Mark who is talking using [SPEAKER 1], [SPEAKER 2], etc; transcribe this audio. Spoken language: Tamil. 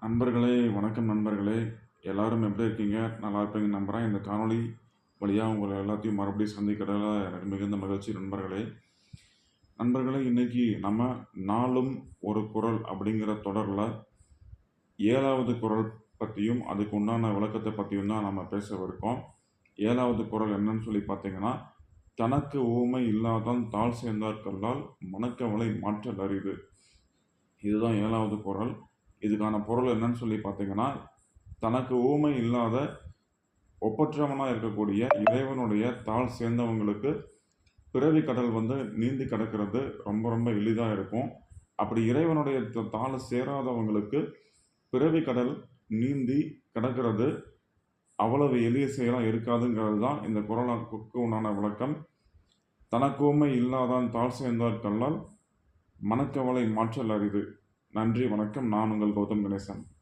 [SPEAKER 1] நண்பர்களே வணக்கம் நண்பர்களே. எல்லாரும் எப்படி இருக்கீங்க? நல்லா இருப்பீங்க நம்புகிறேன் இந்த காணொளி வழியாக உங்களை எல்லாத்தையும் மறுபடியும் சந்திக்கிறதுல எனக்கு மிகுந்த மகிழ்ச்சி நண்பர்களே. நண்பர்களே இன்னைக்கு நம்ம நாளும் ஒரு குரல் அப்படிங்கிற தொடரில் ஏழாவது குரல் பற்றியும் அதுக்கு உண்டான விளக்கத்தை பற்றியும் தான் நம்ம பேசவிருக்கோம் ஏழாவது குரல் என்னன்னு சொல்லி பார்த்தீங்கன்னா தனக்கு ஊமை இல்லாதான் தாழ் சேர்ந்தார்கல்லால் மணக்கவலை மாற்றல் அறிவு இதுதான் ஏழாவது குரல். இதுக்கான பொருள் என்னன்னு சொல்லி பார்த்தீங்கன்னா தனக்கு ஊமை இல்லாத ஒப்பற்றவனாக இருக்கக்கூடிய இறைவனுடைய தாள் சேர்ந்தவங்களுக்கு பிறவி கடல் வந்து நீந்தி கிடக்கிறது ரொம்ப ரொம்ப எளிதாக இருக்கும். அப்படி இறைவனுடைய த- சேராதவங்களுக்கு பிறவி கடல் நீந்தி கிடக்கிறது அவ்வளவு எளிய செயலாக இருக்காதுங்கிறது தான் இந்த குரலுக்கு உண்டான விளக்கம். தனக்கூமை இல்லாதான் தாழ் சேர்ந்தார் கல்லால் மனக்கவலை மாற்றல் அரிது. நன்றி வணக்கம். நான் உங்கள் கௌதம் கணேசன்.